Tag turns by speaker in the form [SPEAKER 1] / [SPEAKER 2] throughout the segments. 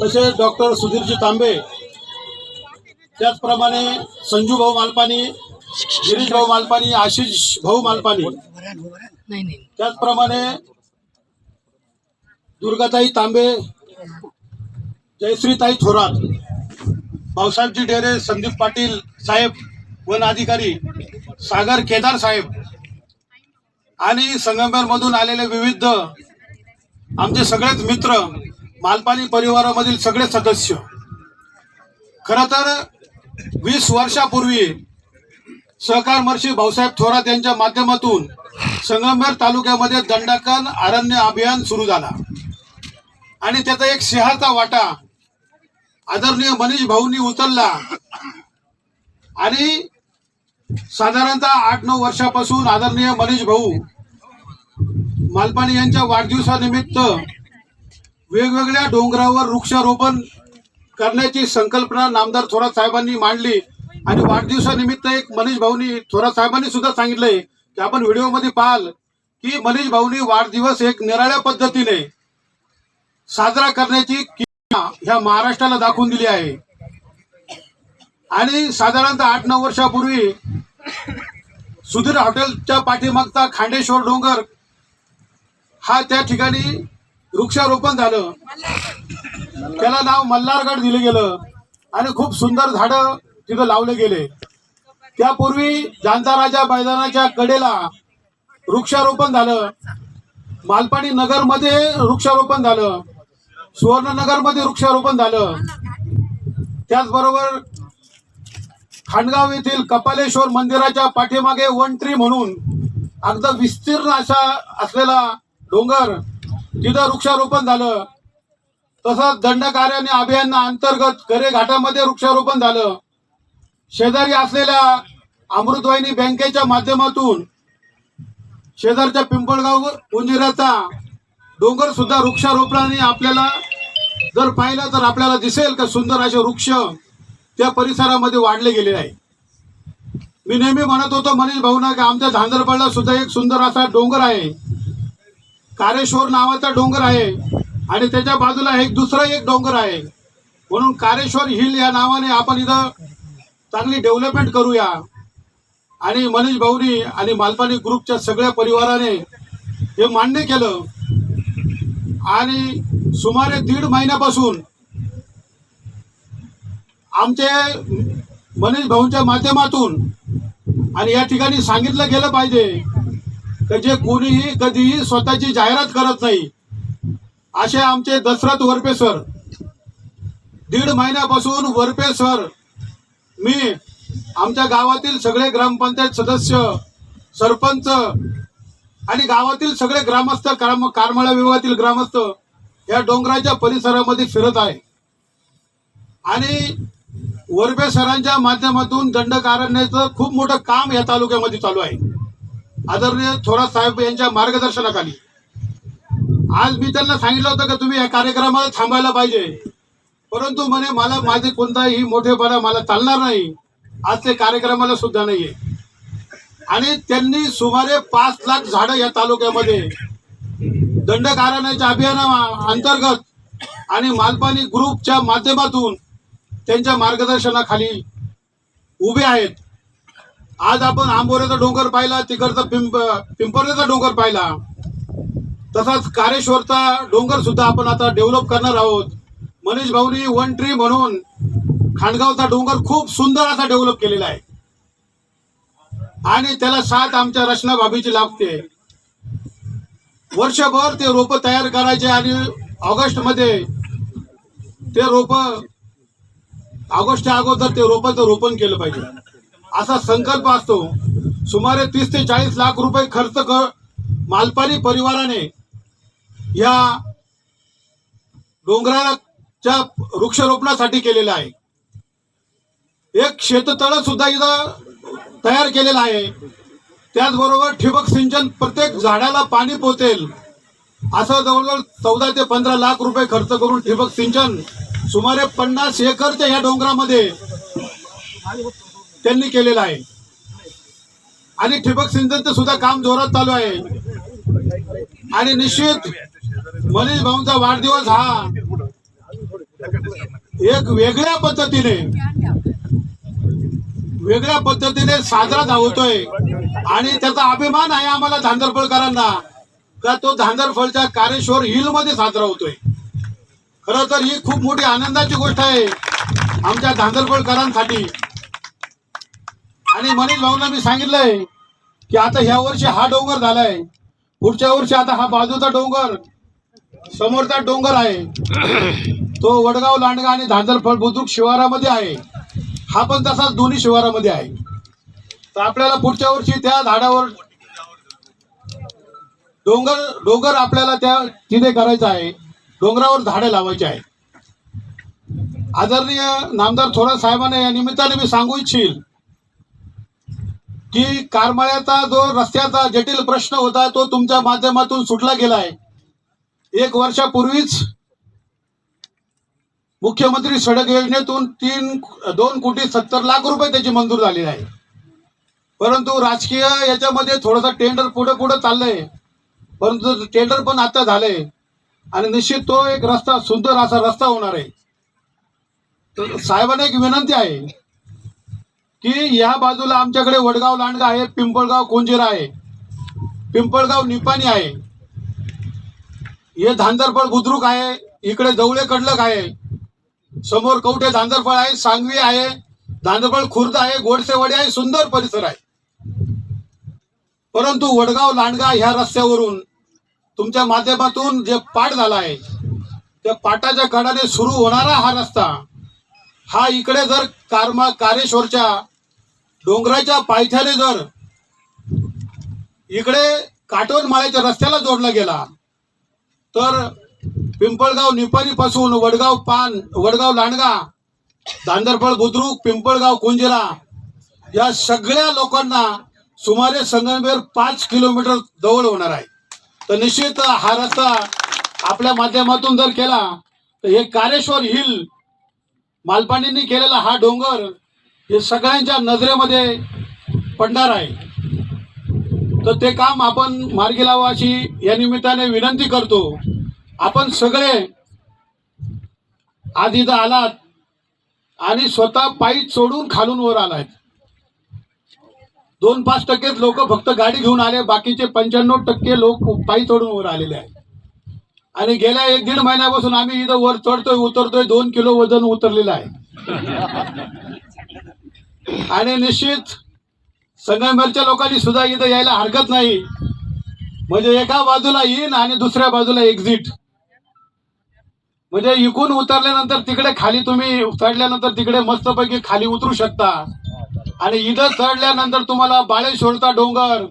[SPEAKER 1] तसेच डॉक्टर सुधीरजी तांबे त्याचप्रमाणे संजू भाऊ मालपानी गिरीश भाऊ मालपानी आशिष भाऊ मालपानी. त्याचप्रमाणे दुर्गाताई तांबे जयश्रीताई थोरात भाऊसाहेबजी डेरे संदीप पाटील साहेब वन अधिकारी सागर केदार साहेब आणि संगमेरमधून आलेले विविध आमचे सगळेच मित्र मालपाणी परिवारामधील सगळे सदस्य. खरं तर वीस वर्षापूर्वी सहकार महर्षी भाऊसाहेब थोरात यांच्या माध्यमातून संगमेर तालुक्यामध्ये दंडाकन अरण्य अभियान सुरू झाला. आणि त्याचा एक सिंहाचा वाटा आदरणीय मनीष भाऊंनी उचलला. आणि साधारणतः आठ नऊ वर्षापासून आदरणीय मनीष भाऊ मालपाणी यांच्या वाढदिवसानिमित्त वेगवेगळ्या डोंगरावर वृक्षारोपण करण्याची संकल्पना नामदार थोरात साहेबांनी मांडली. आणि वाढदिवसानिमित्त एक मनीष भाऊनी थोरात साहेबांनी सुद्धा सांगितलंय की आपण व्हिडिओमध्ये पाहाल की मनीष भाऊनी वाढदिवस एक निराळ्या पद्धतीने साजरा करण्याची किंवा ह्या महाराष्ट्राला दाखवून दिली आहे. आणि साधारणतः आठ नऊ वर्षापूर्वी सुधीर हॉटेलच्या पाठीमागचा खांडेश्वर डोंगर हा त्या ठिकाणी वृक्षारोपण झालं. त्याला नाव मल्हारगड दिलं गेलं. आणि खूप सुंदर झाडं तिथं लावले गेले. त्यापूर्वी जांता मैदानाच्या कडेला वृक्षारोपण झालं. मालपाणी नगरमध्ये वृक्षारोपण झालं. सुवर्णनगरमध्ये वृक्षारोपण झालं. त्याचबरोबर खांडगाव येथील कपालेश्वर मंदिराच्या पाठीमागे वन ट्री म्हणून अगदी विस्तीर्ण असा असलेला डोंगर तिथं वृक्षारोपण झालं तसंच दंडकार्याने अभियान अंतर्गत करे घाटामध्ये वृक्षारोपण झालं. शेजारी असलेल्या अमृतवाहिनी बँकेच्या माध्यमातून शेजारच्या पिंपळगाव उंजिराचा डोंगर सुद्धा वृक्षारोपणाने आपल्याला जर पाहिलं तर आपल्याला दिसेल का सुंदर असे वृक्ष त्या परिसरामध्ये वाढले गेले आहे. मी नेहमी म्हणत होतो मनीष भाऊना की आमच्या धांदरपाडला सुद्धा एक सुंदर असा डोंगर आहे. कारेश्वर नावाचा डोंगर आहे आणि त्याच्या बाजूला एक दुसरा एक डोंगर आहे. म्हणून कारेश्वर हिल या नावाने आपण इथं चांगली डेव्हलपमेंट करूया. आणि मनीष भाऊनी आणि मालपाणी ग्रुपच्या सगळ्या परिवाराने हे मान्य केलं. आणि सुमारे दीड महिन्यापासून आमचे मनीष भाऊंच्या माध्यमातून आणि या ठिकाणी सांगितलं गेलं पाहिजे जे कोणीही कधीही स्वतःची जाहिरात करत नाही. असे आमचे दशरथ वरपे सर. दीड महिन्यापासून वरपे सर. मी आमच्या गावातील सगळे ग्रामपंचायत सदस्य सरपंच आणि गावातील सगळे ग्रामस्थ काम कारमाळा विभागातील ग्रामस्थ या डोंगराच्या परिसरामध्ये फिरत आहे. आणि वरबे सरांच्या माध्यमातून दंडकारण्याचं खूप मोठं काम या तालुक्यामध्ये चालू आहे. आदरणीय थोरात साहेब यांच्या मार्गदर्शनाखाली. आज मी त्यांना सांगितलं होतं की तुम्ही या कार्यक्रमाला थांबायला पाहिजे. परंतु म्हणे मला माझे कोणताही मोठेपणा मला चालणार नाही. आज ते कार्यक्रमाला सुद्धा नाहीये. आणि त्यांनी सुमारे पाच लाख झाडं या तालुक्यामध्ये दंडकारण्याच्या अभियाना अंतर्गत आणि मालपाणी ग्रुपच्या माध्यमातून त्यांच्या मार्गदर्शनाखाली उभे आहेत. आज आपण आंबोऱ्याचा डोंगर पाहिला तिकडचा पिंप पिंपऱ्याचा डोंगर पाहिला. तसाच कारेश्वरचा डोंगर सुद्धा आपण आता डेव्हलप करणार आहोत. मनीष भाऊनी वन ट्री म्हणून खांडगावचा डोंगर खूप सुंदर असा डेव्हलप केलेला आहे. आणि त्याला साथ आमच्या रचना भाभीची लागते. वर्षभर ते रोप तयार करायचे आणि ऑगस्टमध्ये ते रोप ऑगस्टच्या अगोदर ते रोपाचं रोपण केलं पाहिजे. असा संकल्प असतो. सुमारे तीस ते चाळीस लाख रुपये खर्च कर मालपानी परिवाराने या डोंगराच्या वृक्षरोपणासाठी केलेलं आहे. एक शेततळ सुद्धा इथं तयार केलेलं आहे. त्याचबरोबर ठिबक सिंचन प्रत्येक झाडाला पाणी पोचेल. असं जवळजवळ चौदा ते पंधरा लाख रुपये खर्च करून ठिबक सिंचन सुमारे पन्नास एकरच्या या डोंगरामध्ये त्यांनी केलेलं आहे. आणि ठिबक सिंचनचं सुद्धा काम जोरात चालू आहे. आणि निश्चित मनीष भाऊंचा वाढदिवस हा एक वेगळ्या पद्धतीने वेगळ्या पद्धतीने साजरा धावतोय. आणि त्याचा अभिमान आहे आम्हाला धांदरफळकरांना का तो धांदरफळच्या कारेश्वर हिलमध्ये साजरा होतोय. खरं तर ही खूप मोठी आनंदाची गोष्ट आहे आमच्या धांदरफळकरांसाठी. आणि मनीष भाऊना मी सांगितलंय की आता ह्या वर्षी हा डोंगर झालाय. पुढच्या वर्षी आता हा बाजूचा डोंगर समोरचा डोंगर आहे. तो वडगाव लांडगा आणि धांदरफळ बुद्रुक शिवारामध्ये आहे. हा पण तसाच दोन्ही शिवारामध्ये आहे. तर आपल्याला पुढच्या वर्षी त्या झाडावर डोंगर डोंगर आपल्याला त्या तिथे करायचं आहे. डोंगरावर झाडे लावायचे आहे आदरणीय नामदार थोरात साहेबांना या निमित्ताने मी सांगू इच्छिल की कारमाळ्याचा जो रस्त्याचा जटिल प्रश्न होता तो तुमच्या माध्यमातून सुटला गेलाय. एक वर्षापूर्वीच मुख्यमंत्री सडक योजनेतून तीन दोन कोटी सत्तर लाख रुपये त्याची मंजूर झाली आहे. परंतु राजकीय याच्यामध्ये थोडंसं टेंडर पुढे पुढे चाललंय. परंतु टेंडर पण आता झालंय. आणि निश्चित तो एक रस्ता सुंदर असा रस्ता होणार आहे. तर साहेबांना एक विनंती आहे. की या बाजूला आमच्याकडे वडगाव लांडगा आहे पिंपळगाव कोंजिरा आहे पिंपळगाव निपाणी आहे. हे धांदरफळ बुद्रुक आहे इकडे जवळे कडलक आहे समोर कवठे धांदरफळ आहे सांगवी आहे धांदरफळ खुर्द आहे गोडसेवाडी आहे सुंदर परिसर आहे. परंतु वडगाव लांडगा ह्या रस्त्यावरून तुमच्या माध्यमातून जे पाठ झाला आहे त्या पाटाच्या कडाने सुरू होणारा हा रस्ता हा इकडे जर कारमा कारेश्वरच्या डोंगराच्या पायथ्याने जर इकडे काटोन माळ्याच्या रस्त्याला जोडला गेला तर पिंपळगाव निपाणी पासून वडगाव पान वडगाव लांडगा दांदरफळ बुद्रुक पिंपळगाव कुंजिरा या सगळ्या लोकांना सुमारे संगमेर पाच किलोमीटर जवळ होणार आहे. तर निश्चित हा रस्ता आपल्या माध्यमातून जर केला तर हे कारेश्वर हिल मालपाणींनी केलेला हा डोंगर हे सगळ्यांच्या नजरेमध्ये पडणार आहे. तर ते काम आपण मार्गी लावा अशी या निमित्ताने विनंती करतो. आपण सगळे आज इथं आलात आणि स्वतः पायी सोडून खालून वर आलात दोन पाच टक्केच लोक फक्त गाडी घेऊन आले बाकीचे पंच्याण्णव टक्के लोक पायी चढून वर आलेले आहेत. आणि गेल्या एक दीड महिन्यापासून आम्ही इथं वर चढतोय उतरतोय दोन किलो वजन उतरलेलं आहे. आणि निश्चित संगमेरच्या लोकांनी सुद्धा इथं यायला हरकत नाही. म्हणजे एका बाजूला इन आणि दुसऱ्या बाजूला एक्झिट म्हणजे इकून उतरल्यानंतर तिकडे खाली तुम्ही चढल्यानंतर तिकडे मस्तपैकी खाली उतरू शकता. आणि इथं चढल्यानंतर तुम्हाला बाळेश्वरचा डोंगर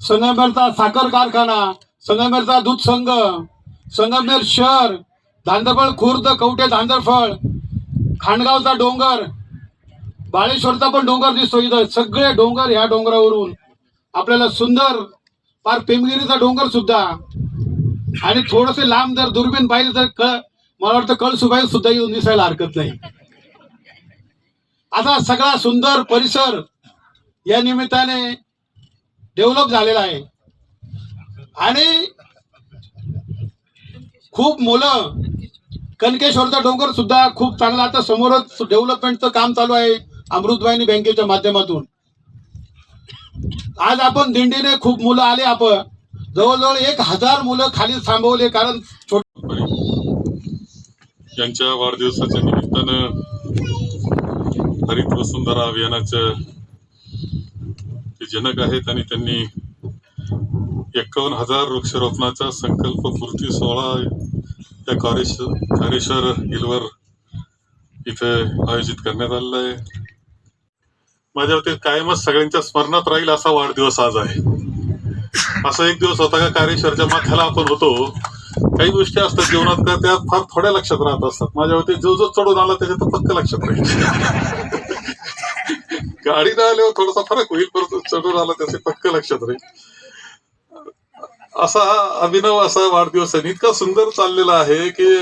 [SPEAKER 1] संगमेरचा साखर कारखाना संगमेरचा दूध संघ संगमेर शहर धांदरफळ खुर्द कवटे धांदरफळ खांडगावचा डोंगर बाळेश्वरचा पण डोंगर दिसतो इथं. सगळे डोंगर ह्या डोंगरावरून. आपल्याला सुंदर फार पेमगिरीचा डोंगर सुद्धा. आणि थोडसे लांब जर दुर्बीण पाहिलं तर क मला वाटतं कळसुबाई सुद्धा येऊन दिसायला हरकत नाही. असा सगळा सुंदर परिसर या निमित्ताने डेव्हलप झालेला आहे. आणि खूप मुलं कनकेश्वरचा डोंगर सुद्धा खूप चांगला. आता समोरच डेव्हलपमेंटचं काम चालू आहे. अमृतवाहिनी बँकेच्या माध्यमातून. आज आपण दिंडीने खूप मुलं आले आपण. जवळजवळ एक हजार मुलं खाली थांबवले कारण
[SPEAKER 2] यांच्या वाढदिवसाच्या निमित्तानं हरित वसुंधरा अभियानाचं ते जनक आहेत आणि त्यांनी एक्कावन्न हजार वृक्षारोपणाचा संकल्प पूर्ती सोहळा या कार्यश कारेश्वर हिलवर इथे आयोजित करण्यात आलेला आहे. माझ्या वतीत कायमच सगळ्यांच्या स्मरणात राहील असा वाढदिवस आज आहे. असा एक दिवस होता का कार्यश्वरच्या माथ्याला आपण होतो. काही गोष्टी असतात जीवनात का त्या फार थोड्या लक्षात राहत असतात. माझ्या वतीत जो जो चढून आला त्याच्यात तर पक्क लक्षात राहील. गाडी न आल्यावर थोडासा फरक होईल परंतु चढून आला त्याचे पक्क लक्षात राहील. असा हा अभिनव असा वाढदिवस आहे. इतका सुंदर चाललेला आहे की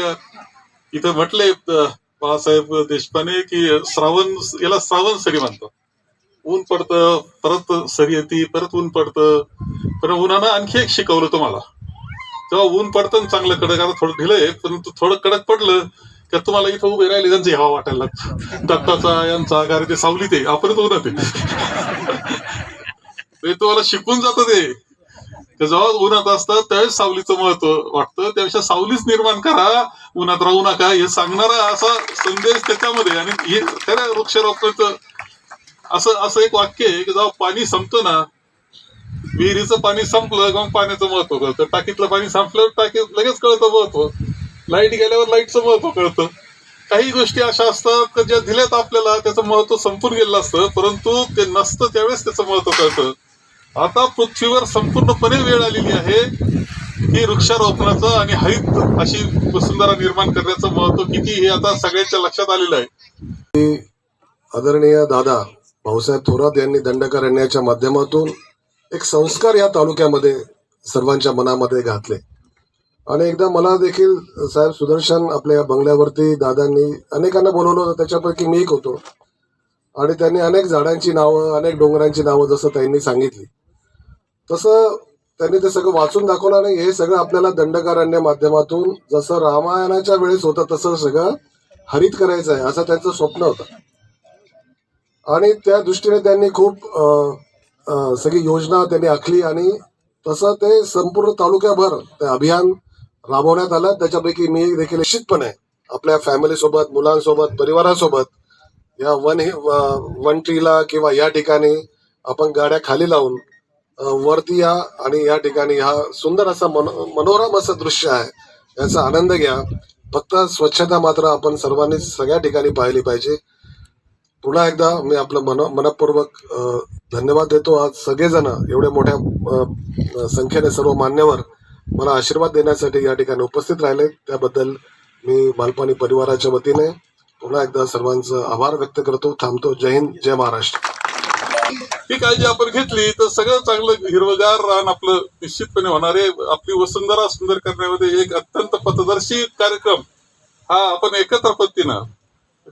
[SPEAKER 2] इथं म्हटले बाळासाहेब देशपांडे की श्रावण याला श्रावण सरी म्हणतात. ऊन पडतं परत सरी येते परत ऊन पडतं. पण उन्हानं आणखी एक शिकवलं तुम्हाला. तेव्हा ऊन पडतं चांगलं कडक आता थोडं ढिलंय परंतु थोडं कडक पडलं का तुम्हाला इथं उभे राहिले त्यांची हवा वाटायला लागते. दत्ताचा यांचा कारण ते सावली ते आपणच उन्हात ते तुम्हाला शिकून जातं ते. जेव्हा उन्हात असतं त्यावेळेस सावलीचं महत्त्व वाटतं. त्यापेक्षा सावलीच निर्माण करा. उन्हात राहू नका. हे सांगणारा असा संदेश त्याच्यामध्ये आणि हे खरं वृक्षारोपणाचं असं असं एक वाक्य आहे की जेव्हा पाणी संपतं ना विहिरीचं पाणी संपलं किंवा पाण्याचं महत्त्व कळतं. टाकीतलं पाणी संपल्यावर टाकीत लगेच कळतं महत्त्व लाइट गेल्यावर लाईटचं महत्त्व कळतं. काही गोष्टी अशा असतात की ज्या दिल्यात आपल्याला त्याचं महत्त्व संपून गेलेलं असतं परंतु ते नसतं त्यावेळेस त्याचं महत्त्व कळतं. आता पृथ्वीवर संपूर्णपणे वेळ आलेली आहे की वृक्षारोपणाचं आणि हरित अशी वसुंधरा निर्माण करण्याचं महत्त्व किती हे आता सगळ्यांच्या लक्षात आलेलं आहे.
[SPEAKER 3] आदरणीय दादा भाऊसाहेब थोरात यांनी दंडकारण्याच्या माध्यमातून एक संस्कार या तालुक्यामध्ये सर्वांच्या मनामध्ये घातले. आणि एकदा मला देखील साहेब सुदर्शन आपल्या बंगल्यावरती दादांनी अनेकांना बोलवलं होतं त्याच्यापैकी मी एक होतो. आणि त्यांनी अनेक झाडांची नावं अनेक डोंगरांची नावं जसं त्यांनी सांगितली. तसं त्यांनी ते सगळं वाचून दाखवलं आणि हे सगळं आपल्याला दंडकारण्य माध्यमातून जसं रामायणाच्या वेळेस होतं तसं सगळं हरित करायचं आहे असं त्यांचं स्वप्न होतं. आणि त्या दृष्टीने त्यांनी खूप सगळी योजना त्यांनी आखली आणि तसं ते संपूर्ण तालुक्याभर ते अभियान राबवण्यात आलं. त्याच्यापैकी मी देखील निश्चितपणे आपल्या फॅमिलीसोबत मुलांसोबत परिवारासोबत या वन वन ट्रीला किंवा या ठिकाणी आपण गाड्या खाली लावून वरती या आणि या ठिकाणी हा सुंदर असा मन मनोरम असं दृश्य आहे याचा आनंद घ्या. फक्त स्वच्छता मात्र आपण सर्वांनी सगळ्या ठिकाणी पाहिली पाहिजे. पुन्हा एकदा मी आपलं मन मनपूर्वक धन्यवाद देतो. आज सगळेजण एवढ्या मोठ्या संख्येने सर्व मान्यवर मला आशीर्वाद देण्यासाठी या ठिकाणी उपस्थित राहिले. त्याबद्दल मी मालपाणी परिवाराच्या वतीने पुन्हा एकदा सर्वांचं आभार व्यक्त करतो. थांबतो. जय हिंद जय महाराष्ट्र.
[SPEAKER 2] ही काळजी आपण घेतली तर सगळं चांगलं हिरवगार रान आपलं निश्चितपणे होणार आहे. आपली वसुंधरा सुंदर करण्यामध्ये एक अत्यंत पथदर्शी कार्यक्रम हा आपण एकत्र पद्धतीनं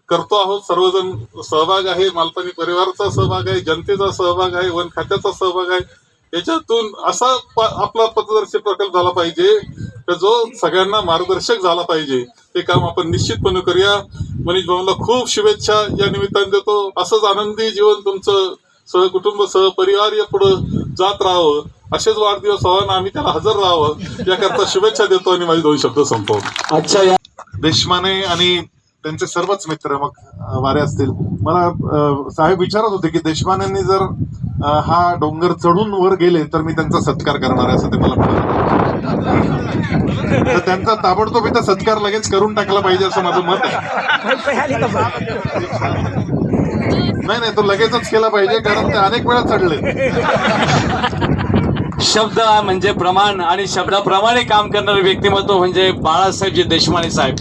[SPEAKER 2] करतो आहोत. सर्वजण सहभाग आहे. मालपाणी परिवाराचा सहभाग आहे. जनतेचा सहभाग आहे. वन खात्याचा सहभाग आहे. याच्यातून असा आपला पथदर्शी प्रकल्प झाला पाहिजे. तर जो सगळ्यांना मार्गदर्शक झाला पाहिजे. ते काम आपण निश्चितपणे करूया. मनीष भाऊला खूप शुभेच्छा या निमित्ताने देतो. असंच आनंदी जीवन तुमचं सहकुटुंब सहपरिवार या पुढं जात राहावं. असेच वाढदिवस व्हावं आम्ही त्याला हजर राहावं. याकरता शुभेच्छा देतो आणि माझे दोन शब्द संपवतो.
[SPEAKER 4] अच्छा या
[SPEAKER 5] देशमाने आणि त्यांचे सर्वच मित्र मग वारे असतील. मला साहेब विचारत होते की देशमानेंनी जर हा डोंगर चढून वर गेले तर मी त्यांचा सत्कार करणार आहे असं ते मला म्हणाले. तर त्यांचा ताबडतोब इथं सत्कार लगेच करून टाकला पाहिजे असं माझं मत आहे. नाही नाही तो लगेचच केला पाहिजे कारण ते अनेक वेळा चढले.
[SPEAKER 4] शब्द म्हणजे प्रमाण आणि शब्दाप्रमाणे काम करणारे व्यक्तिमत्व म्हणजे बाळासाहेबजी देशमाने साहेब.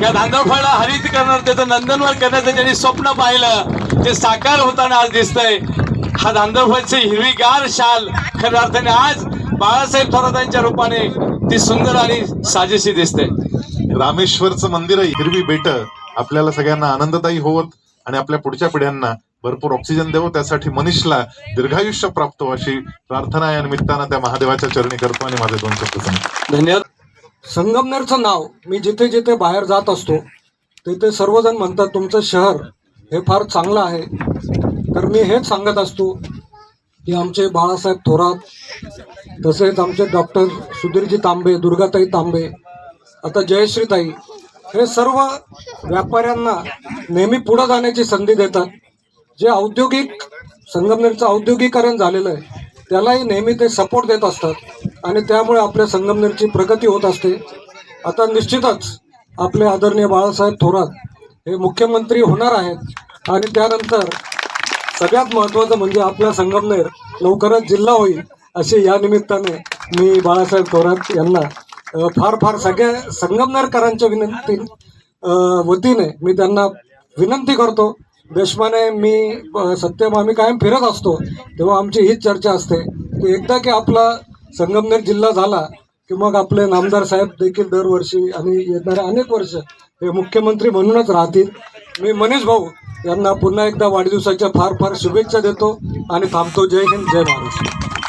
[SPEAKER 4] त्या धांदळफळला हरित करणार त्याचं नंदनवर करण्याचं ज्यांनी स्वप्न पाहिलं ते साकार होताना आज दिसतंय. हा धांदळफळची हिरवीगार शाल खऱ्या अर्थाने आज बाळासाहेब थोरातांच्या रूपाने ती सुंदर आणि साजेशी दिसते.
[SPEAKER 5] रामेश्वरचं मंदिर आहे हिरवी बेट आपल्याला सगळ्यांना आनंददायी होत आणि आपल्या पुढच्या पिढ्यांना भरपूर ऑक्सिजन देवो त्यासाठी मनीषला दीर्घायुष्य प्राप्त हो अशी प्रार्थना या निमित्तानं त्या महादेवाच्या चरणी करतो आणि माझे दोन शब्द सांगतो
[SPEAKER 4] धन्यवाद.
[SPEAKER 6] संगमनेरचं नाव मी जिथे जिथे बाहेर जात असतो तिथे सर्वजण म्हणतात तुमचं शहर हे फार चांगलं आहे. तर मी हेच सांगत असतो की आमचे बाळासाहेब थोरात तसेच आमचे डॉक्टर सुधीरजी तांबे दुर्गाताई तांबे आता जयश्रीताई हे सर्व व्यापाऱ्यांना नेहमी पुढं जाण्याची संधी देतात. जे औद्योगिक संगमनेरचं औद्योगिकरण झालेलं आहे त्यालाही नेहमी ते सपोर्ट देत असतात. आणि त्यामुळे आपल्या संगमनेरची प्रगती होत असते. आता निश्चितच आपले आदरणीय बाळासाहेब थोरात हे मुख्यमंत्री होणार आहेत. आणि त्यानंतर सगळ्यात महत्त्वाचं म्हणजे आपला संगमनेर लवकरच जिल्हा होईल असे या निमित्ताने मी बाळासाहेब थोरात यांना फार फार सगळ्या संगमनेरकरांच्या विनंती वतीने मी त्यांना विनंती करतो. देशमाने मी सत्यम आम्ही कायम फिरत असतो तेव्हा आमची हीच चर्चा असते. की एकदा की आपला संगमनेर जिल्हा झाला की मग आपले नामदार साहेब देखील दरवर्षी आणि येणाऱ्या अनेक वर्ष हे मुख्यमंत्री म्हणूनच राहतील. मी मनीष भाऊ यांना पुन्हा एकदा वाढदिवसाच्या फार फार शुभेच्छा देतो आणि थांबतो. जय हिंद जय महाराष्ट्र.